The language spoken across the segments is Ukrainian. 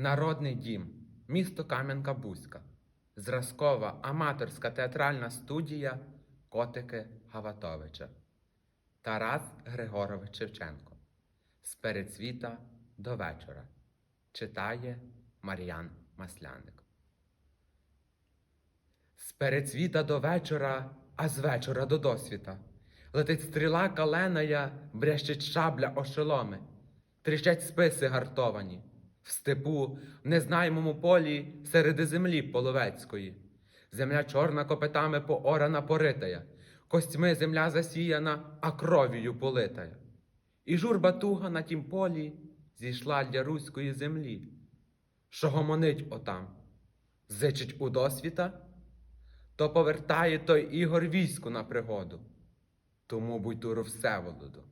Народний дім, місто Кам'янка-Бузька, зразкова аматорська театральна студія Котики Гаватовича. Тарас Григорович Шевченко. З передсвіта до вечора. Читає Мар'ян Масляник. З передсвіта до вечора, а з вечора до досвіта. Летить стріла каленая, брящить шабля ошеломи, тріщать списи гартовані. В степу, в незнаємому полі, середи землі половецької. Земля чорна копитами поорана поритая, костьми земля засіяна, а кров'ю политая. І журба туга на тім полі зійшла для руської землі. Що гомонить отам, зичить у досвіта, то повертає той Ігор війську на пригоду. Тому Буйтуру Всеволоду.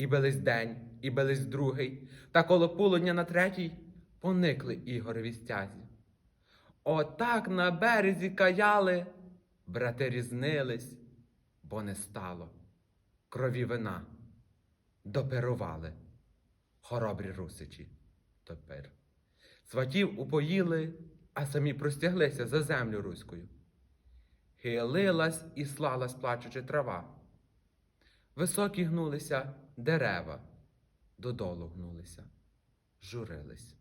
І бились день, і бились другий, та коло полудня на третій поникли Ігорові стязі. Отак на березі каяли, брати різнились, бо не стало. Крові вина допирували, хоробрі русичі тепер. Сватів упоїли, а самі простяглися за землю руською. Хилилась і слалась плачучи трава. Високі гнулися дерева, додолу гнулися, журились.